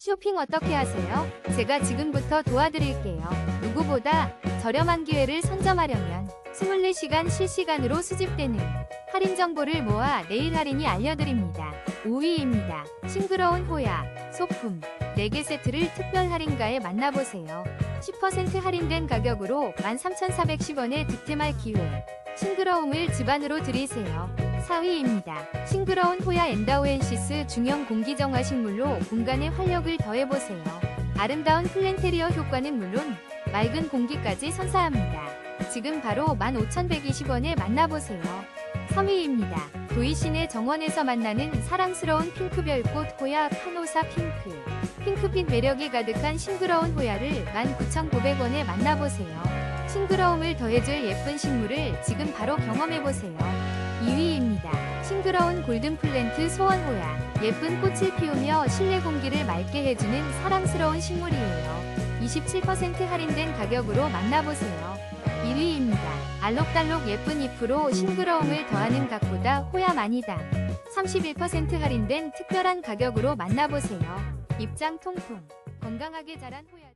쇼핑 어떻게 하세요? 제가 지금부터 도와드릴게요. 누구보다 저렴한 기회를 선점하려면 24시간 실시간으로 수집되는 할인 정보를 모아 내일 할인이 알려드립니다. 5위입니다. 싱그러운 호야, 소품, 4개 세트를 특별 할인가에 만나보세요. 10% 할인된 가격으로 13,410원에 득템할 기회. 싱그러움을 집안으로 들이세요. 4위입니다. 싱그러운 호야 엔다오엔시스 중형 공기정화 식물로 공간에 활력을 더해보세요. 아름다운 플랜테리어 효과는 물론 맑은 공기까지 선사합니다. 지금 바로 15,120원에 만나보세요. 3위입니다. 도이시내 정원에서 만나는 사랑스러운 핑크별꽃 호야 카노사 핑크. 핑크빛 매력이 가득한 싱그러운 호야를 19,900원에 만나보세요. 싱그러움을 더해줄 예쁜 식물을 지금 바로 경험해보세요. 2위입니다. 싱그러운 골든 플랜트 소원호야. 예쁜 꽃을 피우며 실내 공기를 맑게 해주는 사랑스러운 식물이에요. 27% 할인된 가격으로 만나보세요. 1위입니다. 알록달록 예쁜 잎으로 싱그러움을 더하는 각보다 호야 많이다. 31% 할인된 특별한 가격으로 만나보세요. 입장 통통. 건강하게 자란 호야.